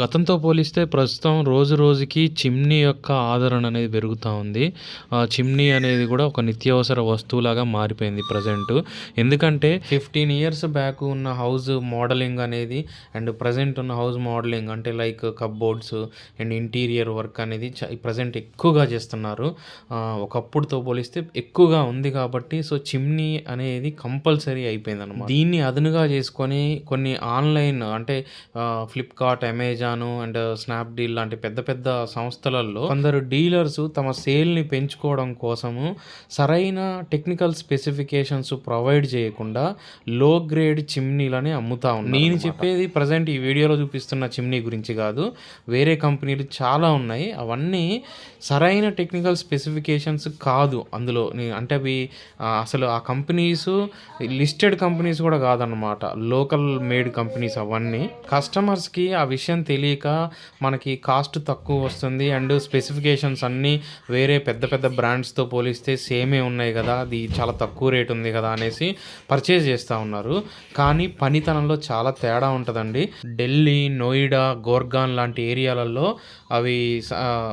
గతంతో పోలిస్తే ప్రస్తుతం రోజు రోజుకి చిమ్నీ యొక్క ఆదరణ అనేది పెరుగుతూ ఉంది. చిమ్నీ అనేది కూడా ఒక నిత్యావసర వస్తువులాగా మారిపోయింది ప్రజెంట్. ఎందుకంటే ఫిఫ్టీన్ ఇయర్స్ బ్యాక్ ఉన్న హౌస్ మోడలింగ్ అనేది అండ్ ప్రజెంట్ ఉన్న హౌస్ మోడలింగ్ అంటే like cupboards and interior work అనేది ప్రజెంట్ ఎక్కువగా చేస్తున్నారు. ఒకప్పుడుతో పోలిస్తే ఎక్కువగా ఉంది కాబట్టి సో చిమ్నీ అనేది కంపల్సరీ అయిపోయింది అనమాట దీన్ని అదునుగా చేసుకొని కొన్ని ఆన్లైన్ అంటే ఫ్లిప్కార్ట్ అమెజాన్ అండ్ స్నాప్డీల్ లాంటి పెద్ద పెద్ద సంస్థలలో కొందరు డీలర్స్ తమ సేల్ని పెంచుకోవడం కోసము సరైన టెక్నికల్ స్పెసిఫికేషన్స్ ప్రొవైడ్ చేయకుండా లో గ్రేడ్ చిమ్నీలని అమ్ముతా ఉన్నారు నేను చెప్పేది ప్రజెంట్ ఈ వీడియోలో చూపిస్తున్న చిమ్నీ గురించి కాదు. వేరే కంపెనీలు చాలా ఉన్నాయి. అవన్నీ సరైన టెక్నికల్ స్పెసిఫికేషన్స్ కాదు అందులో. అంటే అవి అసలు ఆ కంపెనీస్ లిస్టెడ్ కంపెనీస్ కూడా కాదనమాట లోకల్ మేడ్ కంపెనీస్ అవన్నీ. కస్టమర్స్కి ఆ విషయం తెలియక మనకి కాస్ట్ తక్కువ వస్తుంది అండ్ స్పెసిఫికేషన్స్ అన్నీ వేరే పెద్ద పెద్ద బ్రాండ్స్తో పోలిస్తే సేమే ఉన్నాయి కదా అది చాలా తక్కువ రేట్ ఉంది కదా అనేసి పర్చేజ్ చేస్తూ ఉన్నారు. కానీ పనితనంలో చాలా తేడా ఉంటుందండి. ఢిల్లీ నోయిడా గోర్గాన్ లాంటి ఏరియాలలో అవి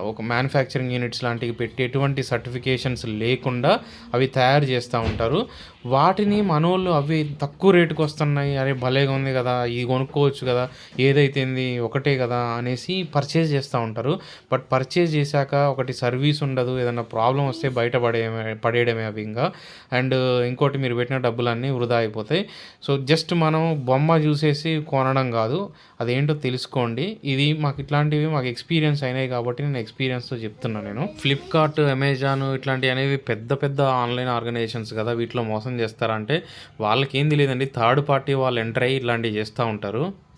ఒక మ్యానుఫ్యాక్చరింగ్ యూనిట్స్ లాంటివి పెట్టి ఎటువంటి సర్టిఫికేషన్స్ లేకుండా అవి తయారు చేస్తూ ఉంటారు. వాటిని మనోళ్ళు అవి తక్కువ రేటుకి వస్తున్నాయి. అరే భలేగా ఉంది కదా ఇది కొనుక్కోవచ్చు కదా ఏదైతేంది ఒకటి కదా అనేసి పర్చేజ్ చేస్తూ ఉంటారు. బట్ పర్చేజ్ చేశాక ఒకటి సర్వీస్ ఉండదు ఏదైనా ప్రాబ్లం వస్తే బయట పడేయమే పడేయడమే అవి ఇంకా. అండ్ ఇంకోటి మీరు పెట్టిన డబ్బులన్నీ వృధా అయిపోతాయి. సో జస్ట్ మనం బొమ్మ చూసేసి కొనడం కాదు అదేంటో తెలుసుకోండి. ఇది మాకు ఇట్లాంటివి మాకు ఎక్స్పీరియన్స్ అయినాయి కాబట్టి నేను ఎక్స్పీరియన్స్తో చెప్తున్నాను నేను. ఫ్లిప్కార్ట్ అమెజాన్ ఇట్లాంటివి అనేవి పెద్ద పెద్ద ఆన్లైన్ ఆర్గనైజేషన్స్ కదా వీటిలో మోసం చేస్తారంటే వాళ్ళకి ఏం తెలియదండి. థర్డ్ పార్టీ వాళ్ళు ఎంటర్ అయ్యి ఇట్లాంటివి చేస్తూ ఉంటారు.